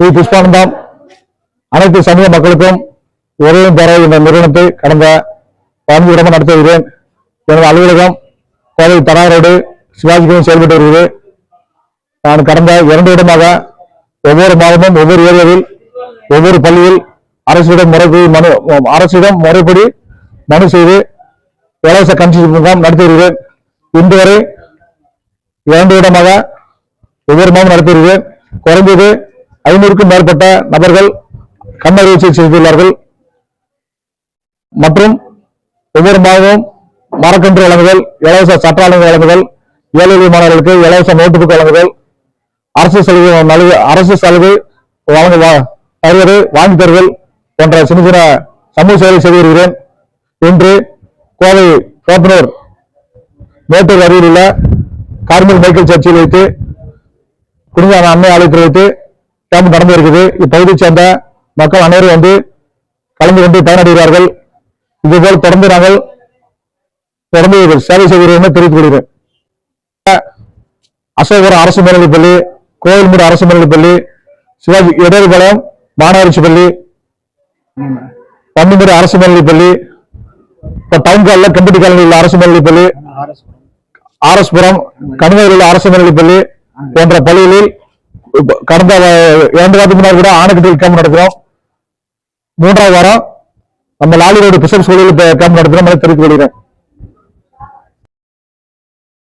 ஸ்ரீ புஷ்பானந்தம். அனைத்து சமூக மக்களுக்கும் உதவியும் பெற இந்த நிறுவனத்தை கடந்த பதினஞ்சு வருடமாக நடத்தி வருகிறேன் எனது அலுவலகம் கோவை தராரோடு சிவாஜிக்கும் செயல்பட்டு வருகிறது. நான் கடந்த இரண்டு இடமாக ஒவ்வொரு மாதமும் ஒவ்வொரு ஏரியாவில் ஒவ்வொரு பள்ளியில் அரசிடம் முறைப்படி மனு அரசிடம் முறைப்படி மனு செய்து இலவச கஞ்சி முகாம் நடத்தி வருகிறேன். இன்று வரை இரண்டு இடமாக ஒவ்வொரு மாதம் நடத்தி வருகிறேன். குறைந்தது ஐநூறுக்கும் மேற்பட்ட நபர்கள் கண் அறுவை செய்துள்ளார்கள். மற்றும் ஒவ்வொரு மாதமும் மரக்கன்று வழங்குதல் இலவச சட்ட வழங்குதல் ஏழை மாணவர்களுக்கு இலவச நோட்டு புக் வழங்குதல் அரசு சலுகை நல்கு அரசு சலுகை வழங்க தருவது வாங்கி தருதல் போன்ற சின்ன சின்ன சமூக சேவை செய்து வருகிறேன் இன்று கோவை கோப்பனூர் மேட்டூர் அருகில் உள்ள கார்மல் மைக்கேல் சர்ச்சில் வைத்து குடும்ப அன்னை ஆலயத்தில் வைத்து கேம்ப் நடந்து இருக்குது. இப்பகுதியைச் சேர்ந்த மக்கள் அனைவரும் வந்து கலந்து கொண்டு பயனடைகிறார்கள். இதுபோல் தொடர்ந்து நாங்கள் தொடர்ந்து சேவை செய்கிறோம் என தெரிவித்துக் கொள்கிறேன். அசோகபுரம் அரசு மேல்நிலைப் பள்ளி கோயில்மூடு அரசு மேல்நிலைப் பள்ளி சிவாஜி இடர்பாளையம் மாநகராட்சி பள்ளி பன்னிமுறை அரசு மேல்நிலைப் பள்ளி இப்ப டவுன் காலில் கம்பெனி காலனியில் உள்ள அரசு மேல்நிலைப் பள்ளி ஆர்எஸ்புரம் கனிமொழியில் உள்ள அரசு மேல்நிலைப் பள்ளி போன்ற பள்ளிகளில் கடந்த இரண்டு வாரத்துக்கு முன்னாடி கூட ஆணைக்கட்டில் கேம்ப் நடக்கிறோம் மூன்றாவது வாரம் நம்ம லாலி பிசப் சூழலில் கேம்ப் நடத்துகிறோம் தெரிவித்துக் கொள்கிறேன்